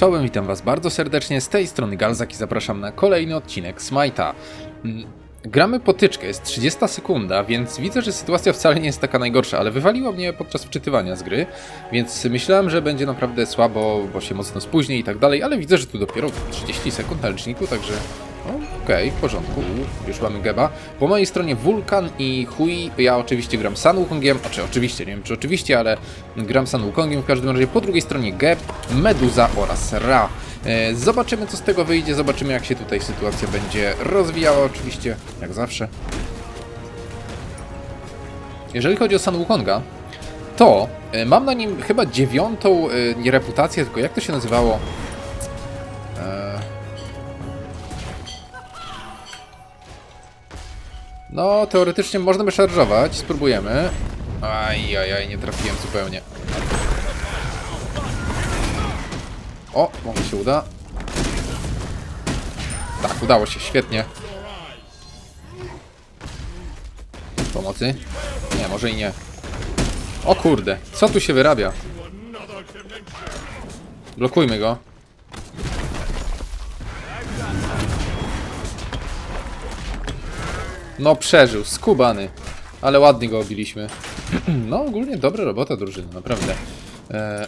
Czołem, witam was bardzo serdecznie, z tej strony Galzak i zapraszam na kolejny odcinek Smite'a. Mm, Gramy potyczkę, jest 30 sekunda, więc widzę, że sytuacja wcale nie jest taka najgorsza, ale wywaliło mnie podczas wczytywania z gry, więc myślałem, że będzie naprawdę słabo, bo się mocno spóźni i tak dalej, ale widzę, że tu dopiero 30 sekund na liczniku, także okej, w porządku, już mamy geba. Po mojej stronie Vulkan i Hui, ja oczywiście gram Sun Wukongiem, znaczy oczywiście, nie wiem czy oczywiście, ale gram Sun Wukongiem w każdym razie. Po drugiej stronie Geb, Meduza oraz Ra. E, Zobaczymy co z tego wyjdzie, zobaczymy jak się tutaj sytuacja będzie rozwijała oczywiście, jak zawsze. Jeżeli chodzi o Sun Wukonga, to e, mam na nim chyba dziewiątą, nie reputację, tylko jak to się nazywało? No, teoretycznie można by szarżować, spróbujemy. Aj, aj, aj, nie trafiłem zupełnie. O, może się uda. Tak, udało się, świetnie. Pomocy? Nie, może i nie. O kurde, co tu się wyrabia? Blokujmy go. No przeżył, skubany. Ale ładnie go obiliśmy. No ogólnie dobra robota drużyny, naprawdę. E,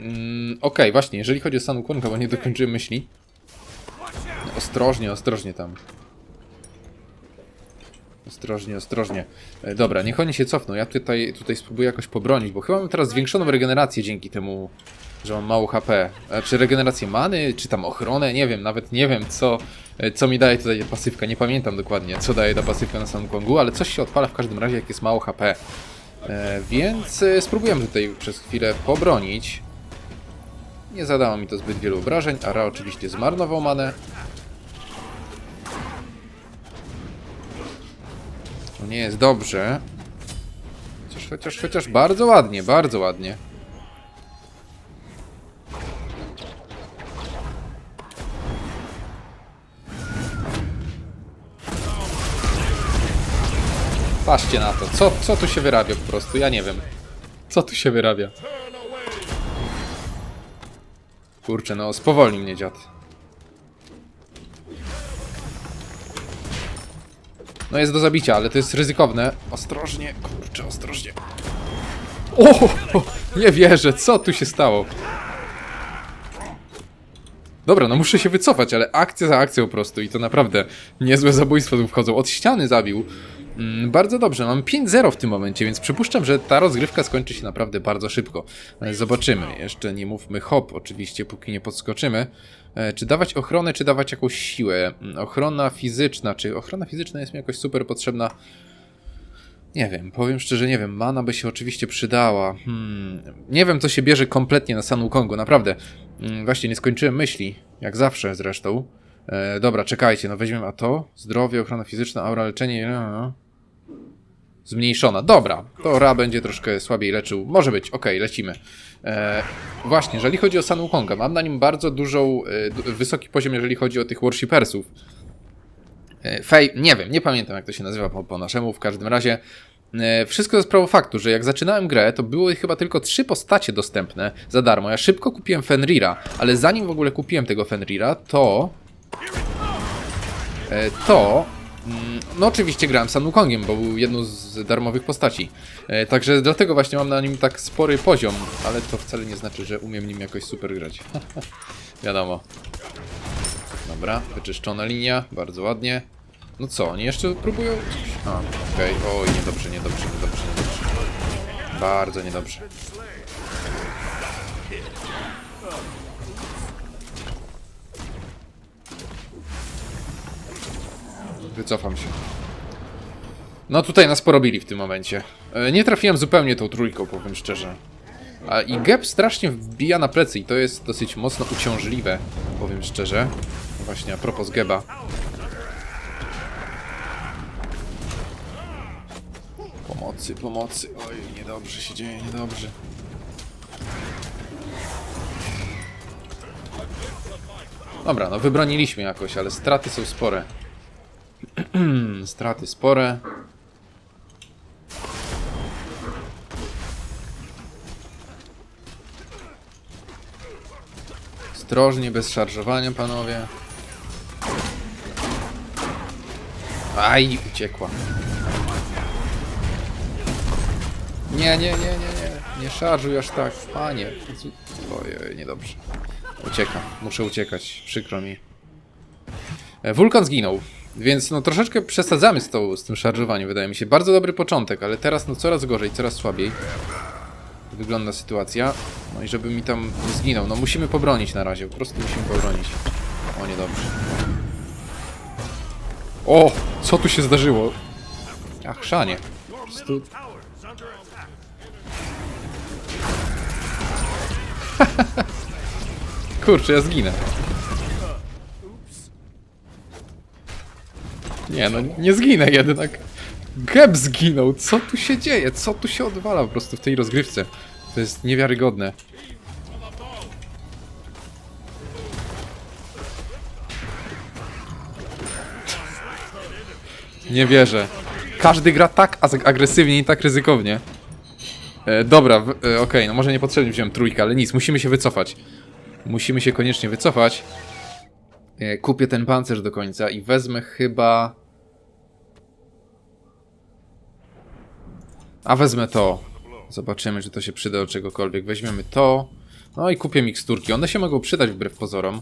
mm, Okej, właśnie, jeżeli chodzi o stan ukłonka, bo nie dokończyłem myśli. Ostrożnie, ostrożnie tam. Ostrożnie, ostrożnie. E, dobra, niech oni się cofną. Ja tutaj, tutaj spróbuję jakoś pobronić, bo chyba mam teraz zwiększoną regenerację dzięki temu, że mam mało HP. E, czy regenerację many, czy tam ochronę, nie wiem, nawet nie wiem co, e, co mi daje tutaj pasywka. Nie pamiętam dokładnie, co daje ta pasywka na samym Kongu, ale coś się odpala w każdym razie, jak jest mało HP. E, więc e, spróbujemy tutaj przez chwilę pobronić. Nie zadało mi to zbyt wielu obrażeń, a Ra oczywiście zmarnował manę. To nie jest dobrze. Chociaż, chociaż, chociaż bardzo ładnie, bardzo ładnie. Patrzcie na to, co, co tu się wyrabia po prostu, ja nie wiem. Co tu się wyrabia? Kurczę, no spowolni mnie dziad. No jest do zabicia, ale to jest ryzykowne. Ostrożnie, kurczę, ostrożnie. O, nie wierzę, co tu się stało? Dobra, no muszę się wycofać, ale akcja za akcją po prostu i to naprawdę niezłe zabójstwa tu wchodzą. Od ściany zabił. Mm, bardzo dobrze, mam 5-0 w tym momencie, więc przypuszczam, że ta rozgrywka skończy się naprawdę bardzo szybko. E, Zobaczymy. Jeszcze nie mówmy hop, oczywiście, póki nie podskoczymy. E, Czy dawać ochronę, czy dawać jakąś siłę? Mm, Ochrona fizyczna, czy ochrona fizyczna jest mi jakoś super potrzebna? Nie wiem, powiem szczerze, nie wiem. Mana by się oczywiście przydała. Hmm. Nie wiem, co się bierze kompletnie na Sun Wukongu, naprawdę. Mm, Właśnie nie skończyłem myśli, jak zawsze zresztą. E, dobra, czekajcie, no weźmiemy a to. Zdrowie, ochrona fizyczna, aura, leczenie. No, no. Zmniejszona. Dobra, to Ra będzie troszkę słabiej leczył. Może być, okej, lecimy. E, właśnie, jeżeli chodzi o Sun Wukonga, mam na nim bardzo dużą, e, wysoki poziom, jeżeli chodzi o tych worshipersów. E, Fej, nie wiem, nie pamiętam jak to się nazywa po, po naszemu, w każdym razie. e, Wszystko ze sprawą faktu, że jak zaczynałem grę, to były chyba tylko trzy postacie dostępne za darmo. Ja szybko kupiłem Fenrira, ale zanim w ogóle kupiłem tego Fenrira, to. e, To. No, oczywiście grałem Sun Wukongiem, bo był jedną z darmowych postaci. E, Także dlatego właśnie mam na nim tak spory poziom, ale to wcale nie znaczy, że umiem nim jakoś super grać. Wiadomo. Dobra, wyczyszczona linia, bardzo ładnie. No co, oni jeszcze próbują? A, okej, oj, niedobrze, niedobrze, niedobrze, niedobrze. Bardzo niedobrze. Wycofam się. No tutaj nas porobili w tym momencie. E, Nie trafiłem zupełnie tą trójką, powiem szczerze. I Gap strasznie wbija na plecy i to jest dosyć mocno uciążliwe, powiem szczerze. Właśnie a propos Geba. Pomocy, pomocy. Oj, niedobrze się dzieje, niedobrze. Dobra, no wybroniliśmy jakoś, ale straty są spore. straty spore. Ostrożnie, bez szarżowania, panowie. Aj, uciekła. Nie, nie, nie, nie, nie. Nie szarżuj aż tak, panie. Ojej, niedobrze. Uciekam, muszę uciekać, przykro mi. E, Wulkan zginął, więc no troszeczkę przesadzamy z, z tym szarżowaniem, wydaje mi się. Bardzo dobry początek, ale teraz no coraz gorzej, coraz słabiej wygląda sytuacja. No i żeby mi tam zginął, no musimy pobronić na razie, po prostu musimy pobronić. O, niedobrze. O, co tu się zdarzyło? Ach, szanie. Po prostu... Kurczę, ja zginę. Nie, no nie zginę jednak. Geb zginął. Co tu się dzieje? Co tu się odwala po prostu w tej rozgrywce? To jest niewiarygodne. Nie wierzę. Każdy gra tak ag- agresywnie i tak ryzykownie. E, dobra, e, okej, no może niepotrzebnie wziąłem trójkę, ale nic, musimy się wycofać. Musimy się koniecznie wycofać. E, kupię ten pancerz do końca i wezmę chyba... A wezmę to. Zobaczymy, czy to się przyda do czegokolwiek. Weźmiemy to. No i kupię miksturki. One się mogą przydać wbrew pozorom.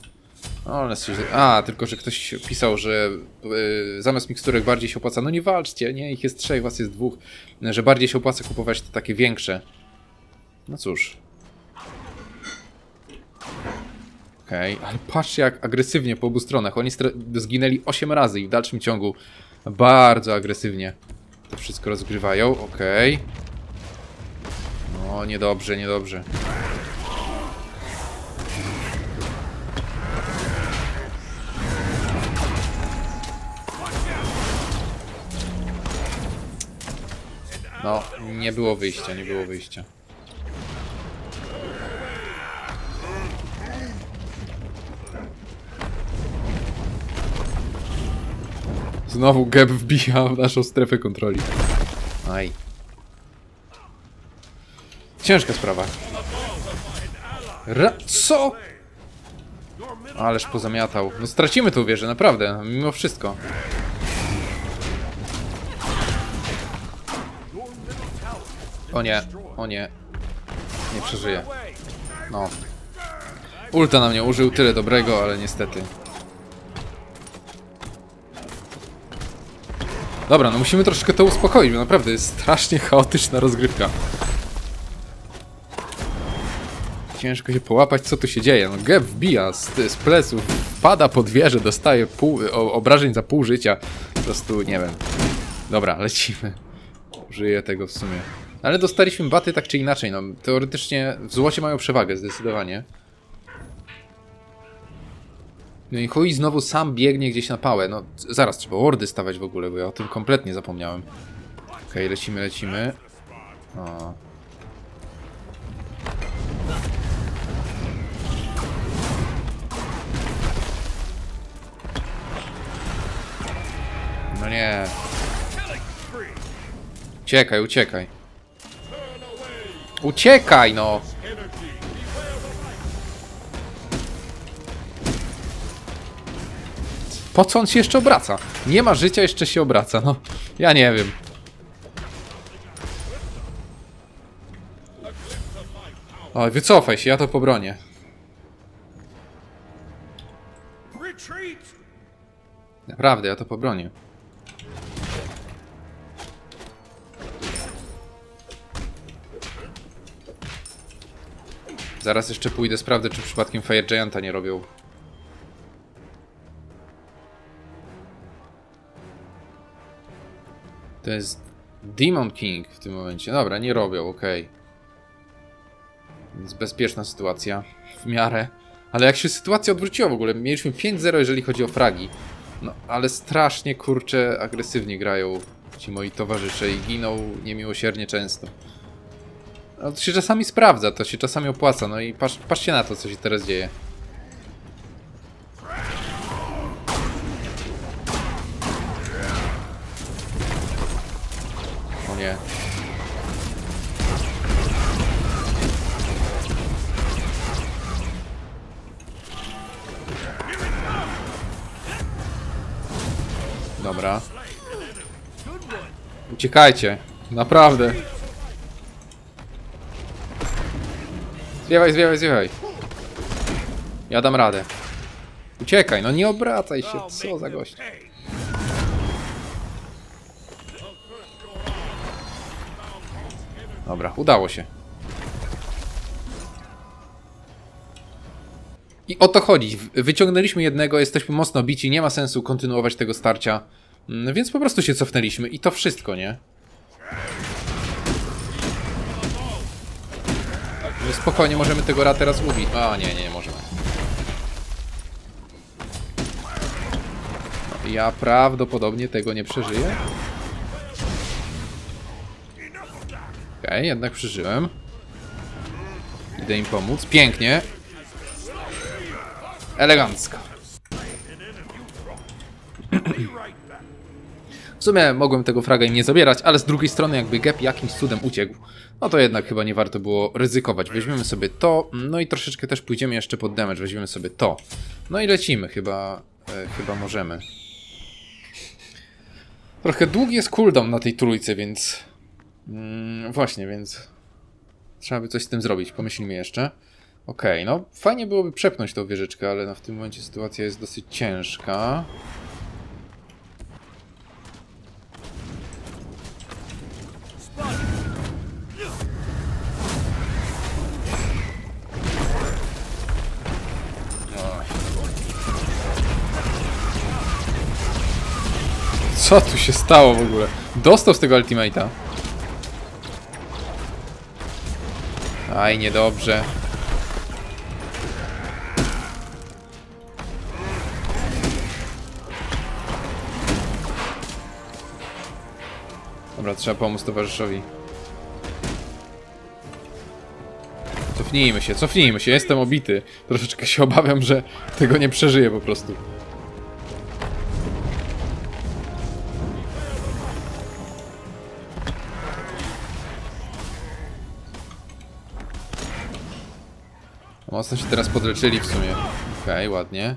No, ale się... A, tylko że ktoś pisał, że yy, zamiast miksturek bardziej się opłaca. No nie walczcie, nie? Ich jest trzech, was jest dwóch. Że bardziej się opłaca kupować te takie większe. No cóż. Okej, ale patrzcie jak agresywnie po obu stronach. Oni zginęli 8 razy i w dalszym ciągu bardzo agresywnie to wszystko rozgrywają. Okej. No, niedobrze, niedobrze. No, nie było wyjścia, nie było wyjścia. Znowu Geb wbija w naszą strefę kontroli. Aj. Ciężka sprawa. Ra co? Ależ pozamiatał. No stracimy tą wieżę, naprawdę, mimo wszystko. O nie, o nie. Nie przeżyję. No. Ulta na mnie użył, tyle dobrego, ale niestety. Dobra, no musimy troszkę to uspokoić, bo naprawdę jest strasznie chaotyczna rozgrywka. Ciężko się połapać, co tu się dzieje. No, Geb wbija z, z pleców, pada pod wieżę, dostaje pół, o, obrażeń za pół życia. Po prostu, nie wiem. Dobra, lecimy. Użyję tego w sumie. Ale dostaliśmy baty tak czy inaczej, no teoretycznie w złocie mają przewagę, zdecydowanie. No i chuj znowu sam biegnie gdzieś na pałę. No zaraz trzeba wardy stawać w ogóle, bo ja o tym kompletnie zapomniałem. Okej, lecimy, lecimy. O. No nie. Uciekaj, uciekaj. Uciekaj, no! Po co on się jeszcze obraca? Nie ma życia, jeszcze się obraca, no. Ja nie wiem. Oj, wycofaj się, ja to pobronię. Naprawdę, ja to pobronię. Zaraz jeszcze pójdę, sprawdzę, czy przypadkiem Fire Gianta nie robią. To jest Demon King w tym momencie. Dobra, nie robią, okej. Więc bezpieczna sytuacja. W miarę. Ale jak się sytuacja odwróciła w ogóle, mieliśmy 5-0 jeżeli chodzi o fragi. No, ale strasznie kurcze agresywnie grają ci moi towarzysze i giną niemiłosiernie często. No, to się czasami sprawdza, to się czasami opłaca, no i patrz, patrzcie na to, co się teraz dzieje. mnie. Dobra. Uciekajcie. Naprawdę. Zwiewaj, zwiewaj, zwiewaj. Ja dam radę. Uciekaj, no nie obracaj się. Co za gość. Dobra, udało się. I o to chodzi. Wyciągnęliśmy jednego, jesteśmy mocno bici, nie ma sensu kontynuować tego starcia. Mm, Więc po prostu się cofnęliśmy i to wszystko, nie? Spokojnie, możemy tego ra teraz ubić. A, nie, nie, nie możemy. No, ja prawdopodobnie tego nie przeżyję. Okej, jednak przeżyłem. Idę im pomóc. Pięknie. Elegancko. W sumie mogłem tego fraga im nie zabierać, ale z drugiej strony jakby Gep jakimś cudem uciekł, no to jednak chyba nie warto było ryzykować. Weźmiemy sobie to, no i troszeczkę też pójdziemy jeszcze pod damage, weźmiemy sobie to. No i lecimy, chyba, e, chyba możemy. Trochę długi jest cooldown na tej trójce, więc... Mm, właśnie, więc... Trzeba by coś z tym zrobić, pomyślimy jeszcze. Okej, no fajnie byłoby przepnąć tą wieżyczkę, ale no, w tym momencie sytuacja jest dosyć ciężka. Co tu się stało w ogóle? Dostał z tego ultimate'a. Aj, niedobrze. Dobra, trzeba pomóc towarzyszowi. Cofnijmy się, cofnijmy się, jestem obity. Troszeczkę się obawiam, że tego nie przeżyję po prostu. Mocno się teraz podleczyli w sumie. Okej, ładnie.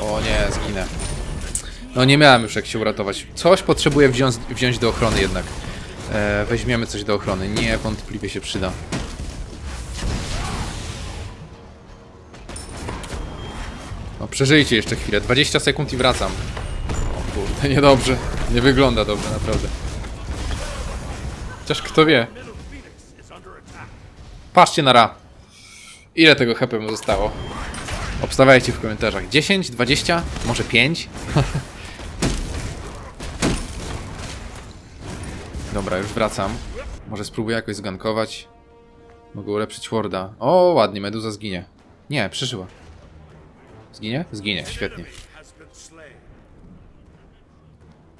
O nie, zginę. No nie miałem już jak się uratować. Coś potrzebuję wziąć, wziąć do ochrony jednak. E, weźmiemy coś do ochrony. Niewątpliwie się przyda. No przeżyjcie jeszcze chwilę. 20 sekund i wracam. O kurde, niedobrze. Nie wygląda dobrze, naprawdę. Chociaż kto wie. Patrzcie na Ra. Ile tego HP mu zostało? Obstawiajcie w komentarzach. 10, 20, może 5? Dobra, już wracam. Może spróbuję jakoś zgankować. Mogę ulepszyć Warda. O, ładnie, Meduza zginie. Nie, przeżyła. Zginie? Zginie, świetnie.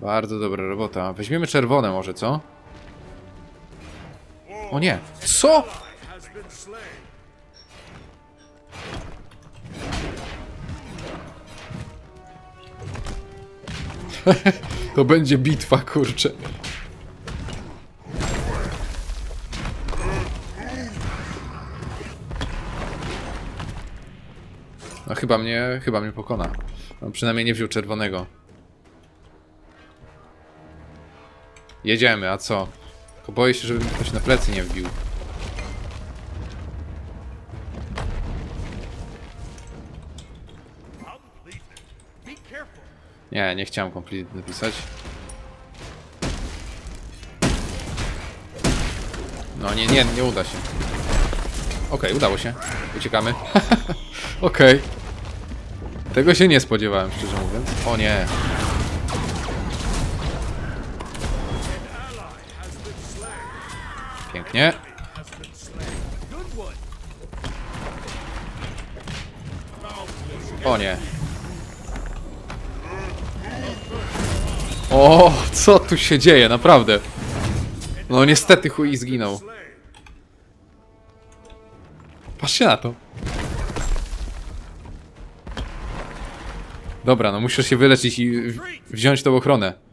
Bardzo dobra robota. Weźmiemy czerwone może, co? O nie! Co? To będzie bitwa, kurczę. No chyba mnie, chyba mnie pokona. No, przynajmniej nie wziął czerwonego. Jedziemy, a co? Tylko boję się, żeby mi ktoś na plecy nie wbił. Nie, nie chciałem complete napisać. No nie, nie, nie uda się. Okej, udało się. Uciekamy. Okej. Tego się nie spodziewałem, szczerze mówiąc. O nie. Pięknie. O nie. O, co tu się dzieje, naprawdę. No niestety chuj zginął. Patrzcie na to. Dobra, no muszę się wyleczyć i wziąć tą ochronę.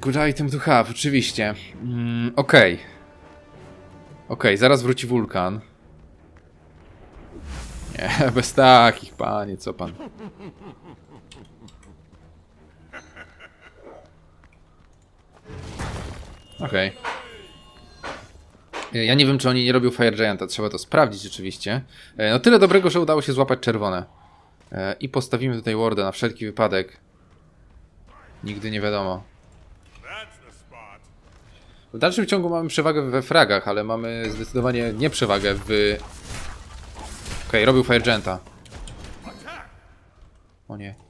Good item to have. Oczywiście. Mm, Okej. Okej, zaraz wróci wulkan. Nie, bez takich, panie, co pan. Okej. Ja nie wiem, czy oni nie robią Fire Gianta, trzeba to sprawdzić oczywiście. E, No tyle dobrego, że udało się złapać czerwone. E, I postawimy tutaj Warda na wszelki wypadek. Nigdy nie wiadomo. W dalszym ciągu mamy przewagę we fragach, ale mamy zdecydowanie nie przewagę w... Okej, robił Fire Gianta. O nie.